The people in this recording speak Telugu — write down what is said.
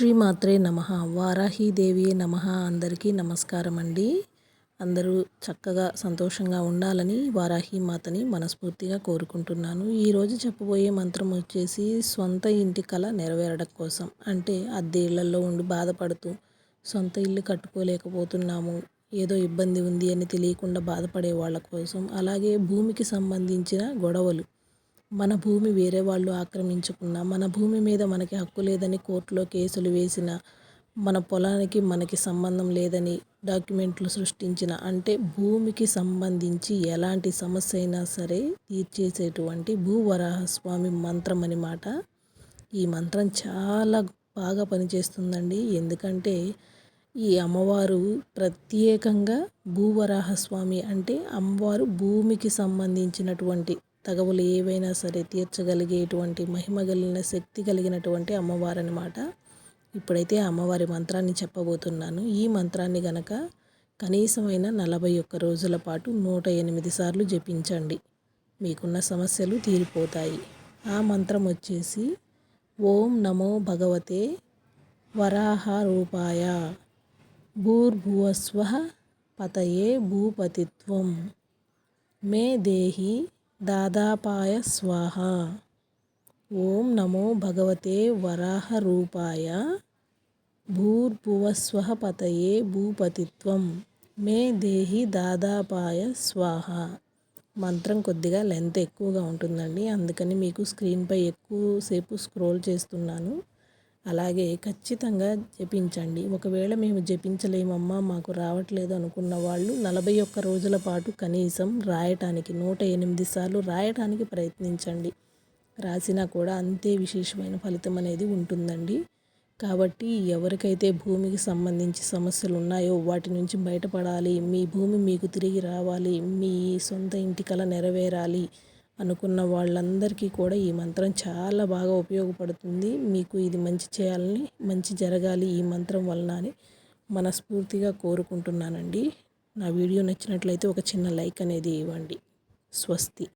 శ్రీమాత్రే నమ. వారాహీదేవియే నమ. అందరికీ నమస్కారం అండి. అందరూ చక్కగా సంతోషంగా ఉండాలని వారాహి మాతని మనస్ఫూర్తిగా కోరుకుంటున్నాను. ఈరోజు చెప్పబోయే మంత్రం వచ్చేసి సొంత ఇంటి కళ నెరవేరడం కోసం. అంటే అద్దె ఇళ్ళలో ఉండి బాధపడుతూ సొంత ఇల్లు కట్టుకోలేకపోతున్నాము. ఏదో ఇబ్బంది ఉంది అని తెలియకుండా బాధపడే వాళ్ళ కోసం. అలాగే భూమికి సంబంధించిన గొడవలు మన భూమి వేరే వాళ్ళు ఆక్రమించుకున్న మన భూమి మీద మనకి హక్కు లేదని కోర్టులో కేసులు వేసిన మన పొలానికి మనకి సంబంధం లేదని డాక్యుమెంట్లు సృష్టించిన అంటే భూమికి సంబంధించి ఎలాంటి సమస్య అయినా సరే తీర్చేసేటువంటి భూవరాహస్వామి మంత్రం అనమాట ఈ మంత్రం చాలా బాగా పనిచేస్తుందండి. ఎందుకంటే ఈ అమ్మవారు ప్రత్యేకంగా భూవరాహస్వామి అంటే అమ్మవారు భూమికి సంబంధించినటువంటి తగవులు ఏవైనా సరే తీర్చగలిగేటువంటి మహిమ కలిగిన శక్తి కలిగినటువంటి అమ్మవారు అనమాట ఇప్పుడైతే అమ్మవారి మంత్రాన్ని చెప్పబోతున్నాను. ఈ మంత్రాన్ని గనక కనీసమైన నలభై ఒక్క రోజుల పాటు నూట ఎనిమిది సార్లు జపించండి. మీకున్న సమస్యలు తీరిపోతాయి. ఆ మంత్రం వచ్చేసి ఓం నమో భగవతే వరాహ రూపాయ భూర్భువస్వ పతయే భూపతిత్వం. మే దేహి దాదాపాయ స్వాహ. ఓం నమో భగవతే వరాహ రూపాయ భూర్భువస్వ పతయే భూపతిత్వం. మే దేహి దాదాపాయ స్వాహ. మంత్రం కొద్దిగా లెంత్ ఎక్కువగా ఉంటుందండి. అందుకని మీకు స్క్రీన్పై ఎక్కువసేపు స్క్రోల్ చేస్తున్నాను. అలాగే ఖచ్చితంగా జపించండి. ఒకవేళ మేము జపించలేమమ్మా మాకు రావట్లేదు అనుకున్న వాళ్ళు నలభై ఒక్క రోజుల పాటు కనీసం రాయటానికి నూట ఎనిమిది సార్లు రాయటానికి ప్రయత్నించండి. రాసినా కూడా అంతే విశేషమైన ఫలితం అనేది ఉంటుందండి. కాబట్టి ఎవరికైతే భూమికి సంబంధించి సమస్యలు ఉన్నాయో వాటి నుంచి బయటపడాలి మీ భూమి మీకు తిరిగి రావాలి మీ సొంత ఇంటి కల నెరవేరాలి అనుకున్న వాళ్ళందరికీ కూడా ఈ మంత్రం చాలా బాగా ఉపయోగపడుతుంది. మీకు ఇది మంచి చేయాలని మంచి జరగాలి ఈ మంత్రం వలన అని మనస్ఫూర్తిగా కోరుకుంటున్నానండి. నా వీడియో నచ్చినట్లయితే ఒక చిన్న లైక్ అనేది ఇవ్వండి. స్వస్తి.